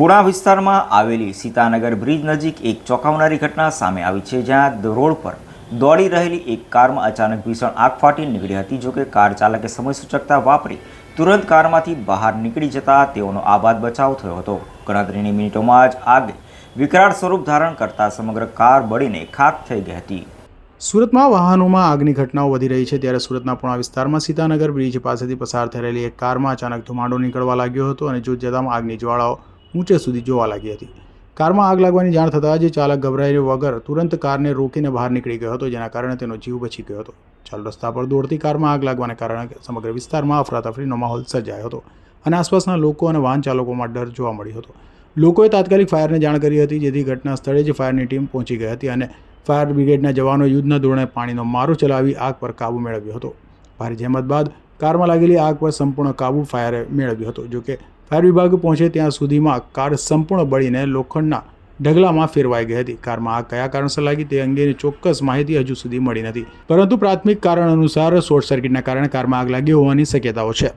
પુણા વિસ્તારમાં આવેલી સીતાનગર બ્રિજ નજીક એક ચોંકાવનારી ઘટના સામે આવી છે, જ્યાં રોડ પર દોડી રહેલી એક કારમાં અચાનક ભીષણ આગ ફાટી નીકળી હતી જોકે કાર ચાલકે સમય સૂચકતા વાપરી તુરંત કારમાંથી બહાર નીકળી જતા તેઓનો આબાદ બચાવ થયો હતો. ગણતરીની મિનિટોમાં જ આગે વિકરાળ સ્વરૂપ ધારણ કરતા સમગ્ર કાર બળીને ખાક થઈ ગઈ હતી. સુરતમાં વાહનોમાં આગની ઘટનાઓ વધી રહી છે, ત્યારે સુરતના પુણા વિસ્તારમાં સીતાનગર બ્રિજ પાસેથી પસાર થઈ રહેલી એક કારમાં અચાનક ધુમાડો નીકળવા લાગ્યો હતો અને જોત જતામાં આગની જ્વાળાઓ ઊંચે સુધી જોવા લાગી હતી. કારમાં આગ લાગવાની જાણ થતાં જ ચાલક ગભરાય વગર તુરંત કારને રોકીને બહાર નીકળી ગયો હતો, જેના કારણે તેનો જીવ બચી ગયો હતો. ચાલુ રસ્તા પર દોડતી કારમાં આગ લાગવાને કારણે સમગ્ર વિસ્તારમાં અફરાતફરીનો માહોલ સર્જાયો હતો અને આસપાસના લોકો અને વાહન ચાલકોમાં ડર જોવા મળ્યો હતો. લોકોએ તાત્કાલિક ફાયરને જાણ કરી હતી, જેથી ઘટના સ્થળે જ ફાયરની ટીમ પહોંચી ગઈ હતી અને ફાયર બ્રિગેડના જવાનો યુદ્ધના ધોરણે પાણીનો મારો ચલાવી આગ પર કાબૂ મેળવ્યો હતો. ભારે જહેમત બાદ કારમાં લાગેલી આગ પર સંપૂર્ણ કાબૂ ફાયરે મેળવ્યો હતો, જોકે ફાયર વિભાગ પહોંચે ત્યાં સુધીમાં કાર સંપૂર્ણ બળીને લોખંડના ઢગલામાં ફેરવાઈ ગઈ હતી. કારમાં આગ કયા કારણસર લાગી તે અંગેની ચોક્કસ માહિતી હજુ સુધી મળી નથી. પરંતુ પ્રાથમિક કારણ અનુસાર શોર્ટ સર્કિટના કારણે કારમાં આગ લાગી હોવાની શક્યતાઓ છે.